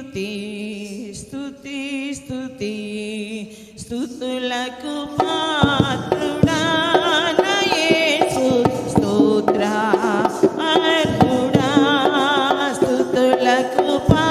స్థుతి స్థుతి స్థుతి స్థుతులకు పాత్రుడా నయేసు. స్తోత్రా అర్హుడా. స్థుతులకు పా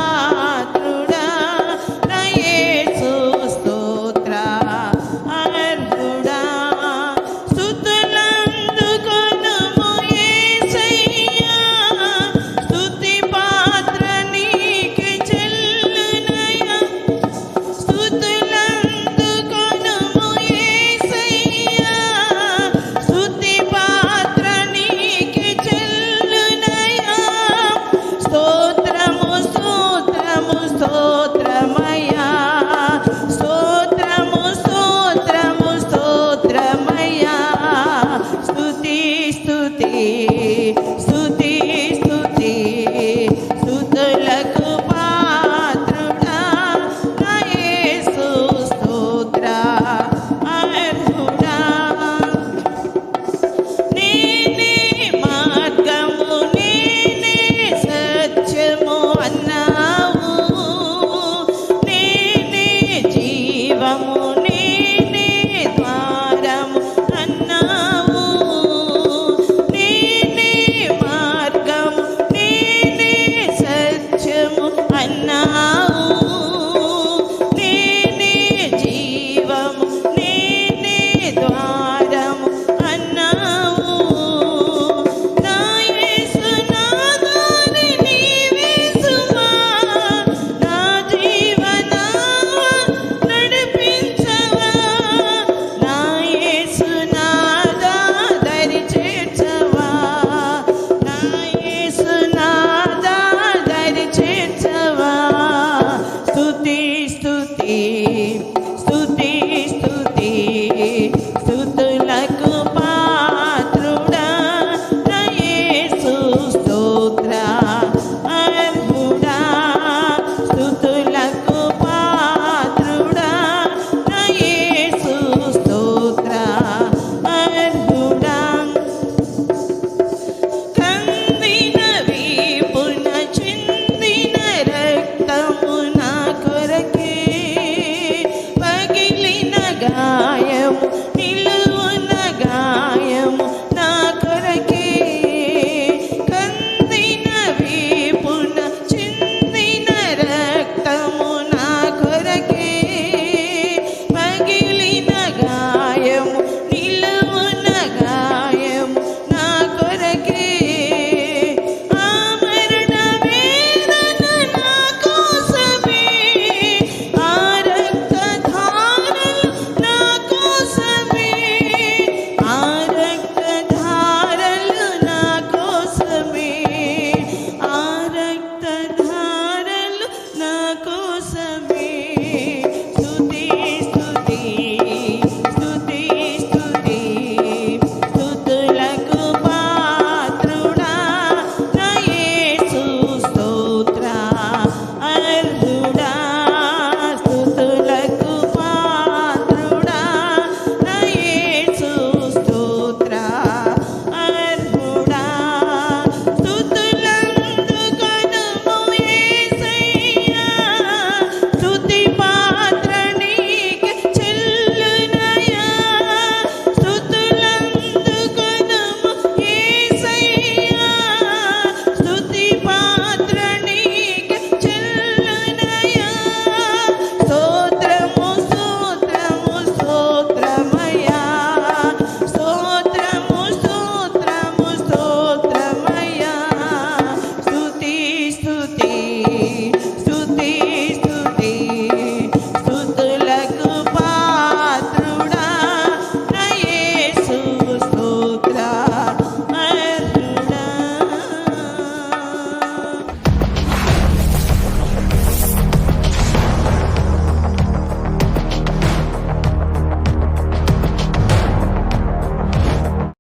i don't vamos.